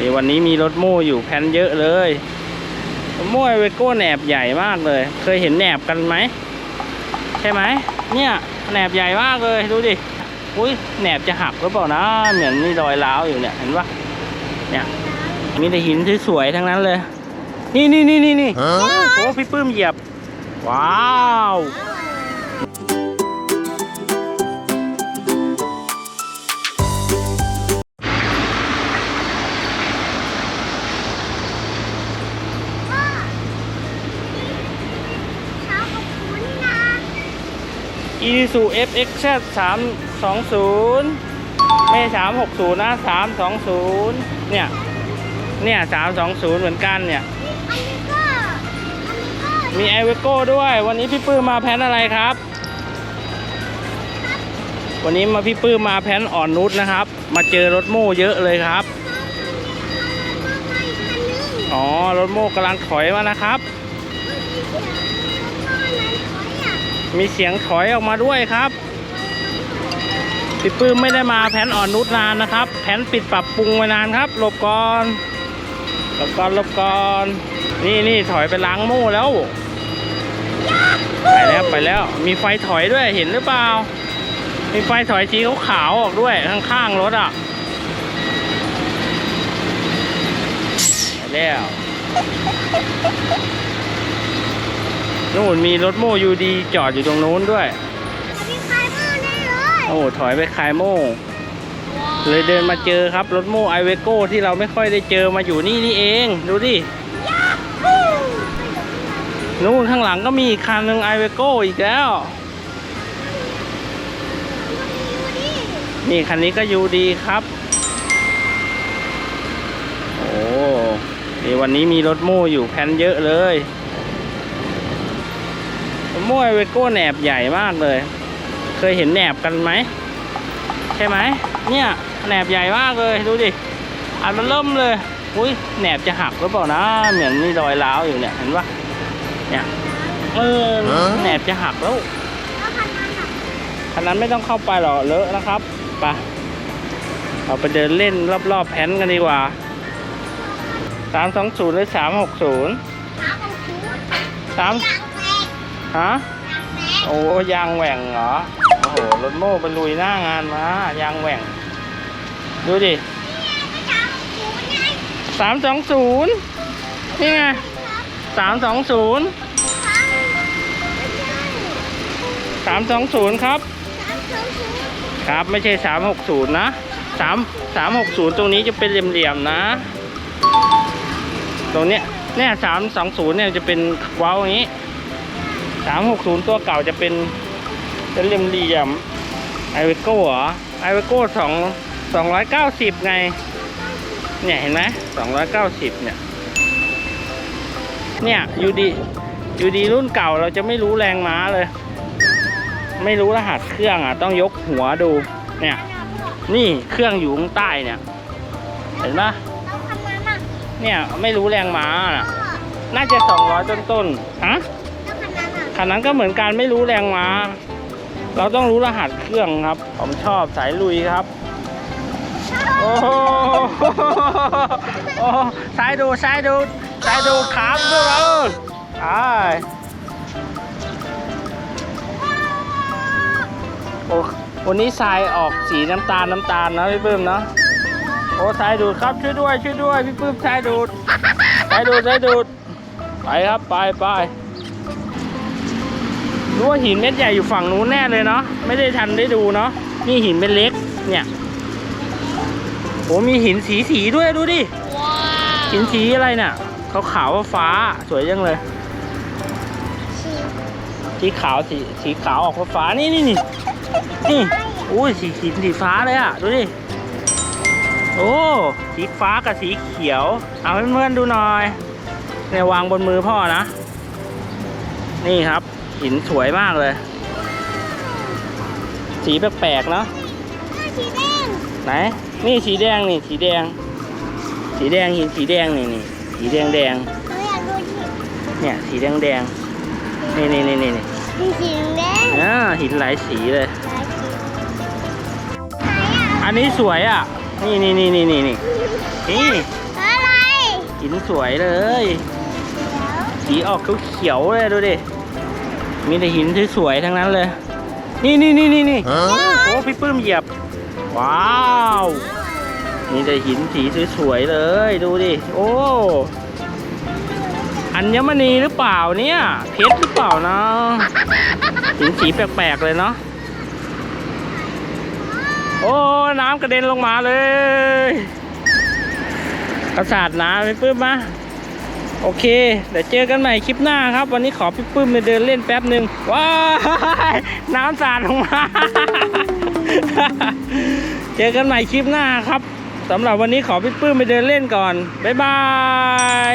นี่วันนี้มีรถโม่อยู่แผ่นเยอะเลยรถโม่ไอเวโก้แหนบใหญ่มากเลย เคยเห็นแหนบกันไหมใช่ไหมเนี่ยแหนบใหญ่มากเลยดูดิอุ้ยแหนบจะหักหรือเปล่านะ เหมือนมีรอยร้าวอยู่เนี่ยเห็นปะเนี่ยมีแต่หินสวยๆทั้งนั้นเลย นี่นี่นี่นี่นี่โอ้พี่ปื้มเหยียบ ว้าว อีซูเอฟเอ็กซ์สามสองศูนย์ไม่สามหกศูนย์นะสามสองศูนย์เนี่ย เนี่ยสามสองศูนย์เหมือนกันเนี่ยอันนี้ก็อันนี้ก็มีไอเวโก้ด้วย วันนี้พี่ปื้มมาแพนอะไรครับ วันนี้มาพี่ปื้มมาแพนอ่อนนุชนะครับ มาเจอรถโม่เยอะเลยครับก็ไปคันนึงอ๋อ รถโม่กำลังถอยมานะครับ มีเสียงถอยออกมาด้วยครับพี่ปื้มไม่ได้มาแผนอ่อนนุชนานนะครับ แผนปิดปรับปรุงไว้นานครับหลบก่อนหลบก่อนหลบก่อนนี่นี่ถอยไปล้างโม่แล้ว ไปแล้วไปแล้ว มีไฟถอยด้วยเห็นหรือเปล่า มีไฟถอยสีขาวๆออกด้วยข้างๆรถอะไปแล้ว นู่นมีรถโม่ยูดีจอดอยู่ตรงนู้นด้วยมีใครมาได้เลยโอ้ถอยไปขายโม่เลยเดินมาเจอครับรถโม่ไอเวโก้ที่เราไม่ค่อยได้เจอมาอยู่นี่นี่เอง ดูดินู่นข้างหลังก็มีอีกคันหนึ่งไอเวโก้อีกแล้วนี่คันนี้ก็ยูดีครับ โอ้นี่วันนี้มีรถโม่อยู่แผ่นเยอะเลยรถ โม่ไอเวโก้แหนบใหญ่มากเลย เคยเห็นแหนบกันไหม ใช่ไหม เนี่ยแหนบใหญ่มากเลย ดูดิ อันมันเริ่มเลย อุ้ยแหนบจะหักหรือเปล่านะ เหมือนมีรอยร้าวอยู่เนี่ย เห็นปะเนี่ย เออ แหนบจะหักแล้วแล้วคันนั้นอะคันนั้นไม่ต้องเข้าไปหรอกเลอะนะครับ ไป เราไปเดินเล่นรอบๆแผนกันดีกว่าสามสองศูนย์หรือสามหกศูนย์เช้ากับคุณสามยางแตก ฮะโอ้ยางแหว่งเหรอโอ้โหรถโม่ไปลุยหน้างานมายางแหว่ง ดูดิสามสองศูนย์นี่ไงสามสองศูนย์สามสองศูนย์ครับ ครับไม่ใช่สามหกศูนย์นะสามสามหกศูนย์ตรงนี้จะเป็นเหลี่ยมๆนะ ตรงเนี้ยเนี่ยสามสองศูนย์เนี่ยจะเป็นเว้าอย่างนี้ สามหกศูนย์ตัวเก่าจะเป็นเป็นเหลี่ยมไอเวโก้เหรอไอเวโก้สองสองร้อยเก้าสิบไง เนี่ยเห็นไหมสองร้อยเก้าสิบเนี่ย เนี่ยยูดียูดีรุ่นเก่าเราจะไม่รู้แรงม้าเลย ไม่รู้รหัสเครื่องอะ ต้องยกหัวดู เนี่ย นี่เครื่องอยู่ข้างใต้เนี่ย เห็นปะแล้วคันนั้นอะเนี่ยไม่รู้แรงม้าน่ะ น่าจะ200ต้นๆฮะแล้นนั้นอะ คันนั้นก็เหมือนกันไม่รู้แรงม้า เราต้องรู้รหัสเครื่องครับ ผมชอบสายลุยครับ โอ้โหโอ้สายดูสายดูสายดูครับเพื่อนเราไอ้โอ้วันนี้ทรายออกสีน้ำตาลน้ำตาลนะพี่ปื้มเนาะโอ้สายดูดครับช่วยด้วยช่วยด้วยพี่ปื้มสายดูดสายดูดสายดูดไปครับไปไป รู้ว่าหินเม็ดใหญ่อยู่ฝั่งนู้นแน่เลยเนาะไม่ได้ทันได้ดูเนาะนี่หินเป็นเล็กเนี่ยโอ้มีหินสีสีด้วยดูดิหินสีอะไรเนี่ยขาวขาวๆฟ้าๆสวยจังเลย สีขาวสีสีขาวออกฟ้าๆนี่นี่นี่นี่อุ้ยสีหินสีฟ้าเลยอะดูดิโอ้สีฟ้ากับสีเขียว เอาให้เพื่อนๆดูหน่อยเนี่ยวางบนมือพ่อนะ นี่ครับ หินสวยมากเลย สีแปลกๆเนาะสีแดงไหน นี่สีแดงนี่สีแดง สีแดงหินสีแดงนี่นี่สีแดงแดงหนูอยากดูที่เนี่ยสีแดงแดงนี่นี่นี่นี่นี่มีสีแดงอ่าหินหลายสีเลยหลายสีไหนอะอันนี้สวยอะ นี่นี่นี่นี่นี่นี่นี่เอหินสวยเลย สีออกเขียวๆเลยดูดิ มีแต่หินสวยๆทั้งนั้นเลย นี่นี่นี่นี่นี่โอ้พี่ปื้มเหยียบ ว้าวมีแต่หินสีสวยๆเลย ดูดิ โอ้อัญมณีหรือเปล่าเนี่ย เพชรหรือเปล่านะหินสีแปลกๆเลยเนาะโอ้น้ำกระเด็นลงมาเลยกระสาดน้ำพี่ปื้มมา โอเค เดี๋ยวเจอกันใหม่คลิปหน้าครับ วันนี้ขอพี่ปื้มไปเดินเล่นแป๊บหนึ่งว้ายน้ำสาดลงมา เจอกันใหม่คลิปหน้าครับสำหรับวันนี้ขอพี่ปื้มไปเดินเล่นก่อน บ๊ายบาย